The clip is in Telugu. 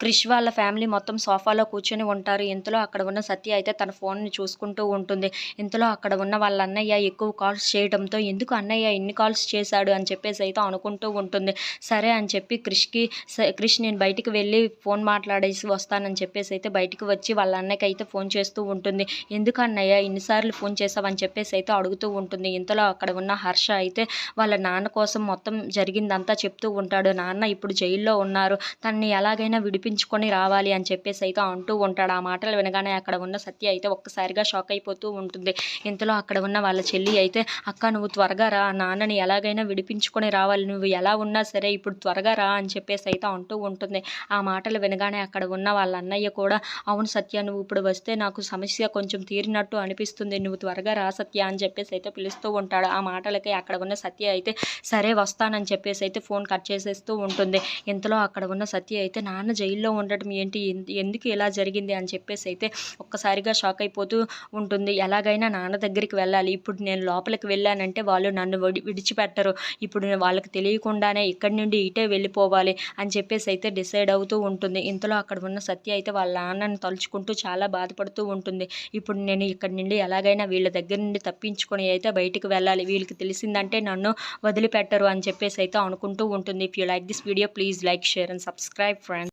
క్రిష్ వాళ్ళ ఫ్యామిలీ మొత్తం సోఫాలో కూర్చొని ఉంటారు. ఇంతలో అక్కడ ఉన్న సత్య అయితే తన ఫోన్ని చూసుకుంటూ ఉంటుంది. ఇంతలో అక్కడ ఉన్న వాళ్ళ అన్నయ్య ఎక్కువ కాల్స్ చేయడంతో ఎందుకు అన్నయ్య ఇన్ని కాల్స్ చేశాడు? అని చెప్పేసి అయితే అనుకుంటూ ఉంటుంది. సరే అని చెప్పి క్రిష్కి స- క్రిష్ నేను బయటికి వెళ్ళి ఫోన్ మాట్లాడేసి వస్తానని చెప్పేసి అయితే బయటికి వచ్చి వాళ్ళ అన్నయ్యకి అయితే ఫోన్ చేస్తూ ఉంటుంది. ఎందుకు అన్నయ్య ఇన్నిసార్లు ఫోన్ చేసావని చెప్పేసి అయితే అడుగుతూ ఉంటుంది. ఇంతలో అక్కడ ఉన్న హర్ష అయితే వాళ్ళ నాన్న కోసం మొత్తం జరిగిందంతా చెప్తూ ఉంటాడు. నాన్న ఇప్పుడు జైల్లో ఉన్నారు. తనని ఎలాగైనా విడిపించుకొని రావాలి అని చెప్పేసి అయితే అంటూ ఉంటాడు. ఆ మాటలు వినగానే అక్కడ ఉన్న సత్య అయితే ఒక్కసారిగా షాక్ అయిపోతూ ఉంటుంది. ఇంతలో అక్కడ ఉన్న వాళ్ళ చెల్లి అయితే అక్క నువ్వు త్వరగా రా. నాన్నని ఎలాగైనా విడిపించుకొని రావాలి. నువ్వు ఎలా ఉన్నా సరే ఇప్పుడు త్వరగా రా అని చెప్పేసి అయితే అంటూ ఉంటుంది. ఆ మాటలు వినగానే అక్కడ ఉన్న వాళ్ళ అన్నయ్య కూడా అవును సత్య నువ్వు ఇప్పుడు వస్తే నాకు సమస్య కొంచెం తీరినట్టు అనిపిస్తుంది. నువ్వు త్వరగా రా సత్య అని చెప్పేసి అయితే పిలుస్తూ ఉంటాడు. ఆ మాటలకి అక్కడ ఉన్న సత్య అయితే సరే వస్తానని చెప్పేసి అయితే ఫోన్ కట్ చేసేస్తూ ఉంటుంది. ఇంతలో అక్కడ ఉన్న సత్య అయితే నాన్న జైల్లో ఉండటం ఏంటి? ఎందు- ఎందుకు ఇలా జరిగింది అని చెప్పేసి అయితే ఒక్కసారిగా షాక్ అయిపోతూ ఉంటుంది. ఎలాగైనా నాన్న దగ్గరికి వెళ్ళాలి. ఇప్పుడు నేను లోపలికి వెళ్ళానంటే వాళ్ళు నన్ను విడి విడిచిపెట్టరు. ఇప్పుడు వాళ్ళకి తెలియకుండానే ఇక్కడి నుండి ఇటే వెళ్ళిపోవాలి అని చెప్పేసి అయితే డిసైడ్ అవుతూ ఉంటుంది. ఇంతలో అక్కడ ఉన్న సత్య అయితే వాళ్ళ నాన్నను తలుచుకుంటూ చాలా బాధపడుతూ ఉంటుంది. ఇప్పుడు నేను ఇక్కడి నుండి ఎలాగైనా వీళ్ళ దగ్గర నుండి తప్పించుకొని అయితే బయటికి వెళ్ళాలి. వీళ్ళకి తెలిసిందంటే నన్ను వదిలిపెట్టరు అని చెప్పేసి అయితే అనుకుంటూ ఉంటుంది. If you like this video please like share and subscribe friends